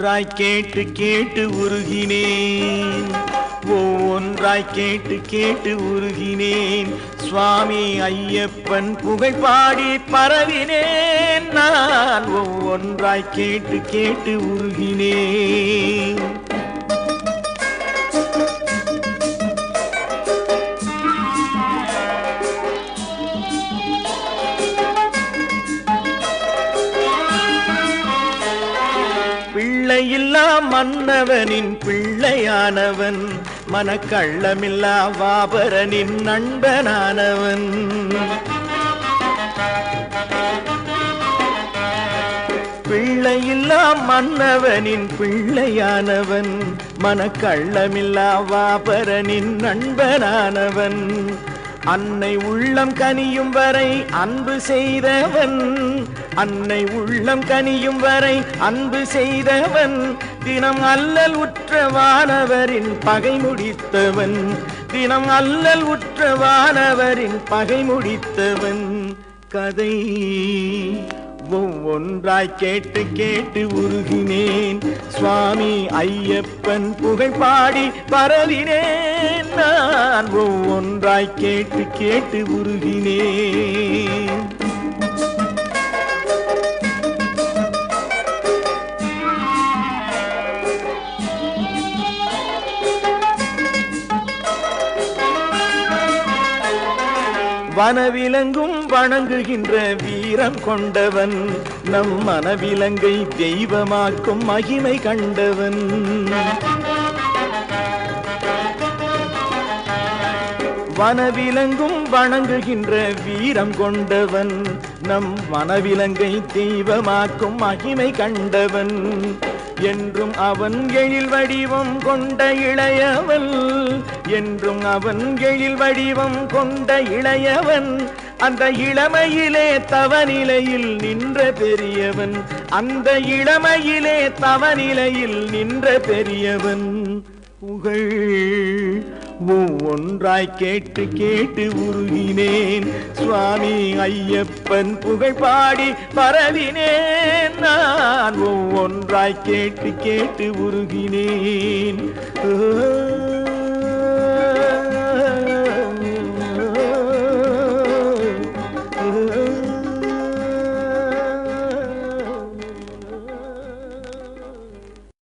ஒவ்வொன்றாய் கேட்டு கேட்டு உருகினேன். ஒவ்வொன்றாய் கேட்டு கேட்டு உருகினேன். சுவாமி ஐயப்பன் புகைப்பாடி பரவினேன். நான் ஒவ்வொன்றாய் கேட்டு கேட்டு உருகினேன். பிள்ளையில்லா மன்னவனின் பிள்ளையானவன் மனக்கள்ளமில்லா வாபரனின் நண்பனானவன். பிள்ளையில்லா மன்னவனின் பிள்ளையானவன் மனக்கள்ளமில்லா வாபரனின் நண்பனானவன். அன்னை உள்ளம் கனியும் வரை அன்பு செய்தவன். அன்னை உள்ளம் கனியும் வரை அன்பு செய்தவன். தினம் அல்லல் உற்ற வானவரின் பகை முடித்தவன். தினம் அல்லல் உற்ற வானவரின் பகை முடித்தவன். கதை. ஒவ்வொன்றாய் கேட்டு கேட்டு உருகினேன். சுவாமி ஐயப்பன் புகழ் பாடி பரவினேன். நான் ஒவ்வொன்றாய் கேட்டு கேட்டு உருகினேன். வனவிலங்கும் வணங்குகின்ற வீரம் கொண்டவன் நம் மனவிலங்கை தெய்வமாக்கும் மகிமை கண்டவன். வனவிலங்கும் வணங்குகின்ற வீரம் கொண்டவன் நம் மனவிலங்கை தெய்வமாக்கும் மகிமை கண்டவன். என்றும் அவன் எழில் வடிவம் கொண்ட இளையவன் என்றும் அவன் எழில் வடிவம் கொண்ட இளையவன். அந்த இளமையிலே தவநிலையில் நின்ற பெரியவன் அந்த இளமையிலே தவநிலையில் நின்ற பெரியவன். புகழ் ஒவ்வொன்றாய் கேட்டு கேட்டு உருகினேன். சுவாமி ஐயப்பன் புகழ் பாடி பரவினேன். நான் ஒன்றாய் கேட்டு கேட்டு உருகினேன்.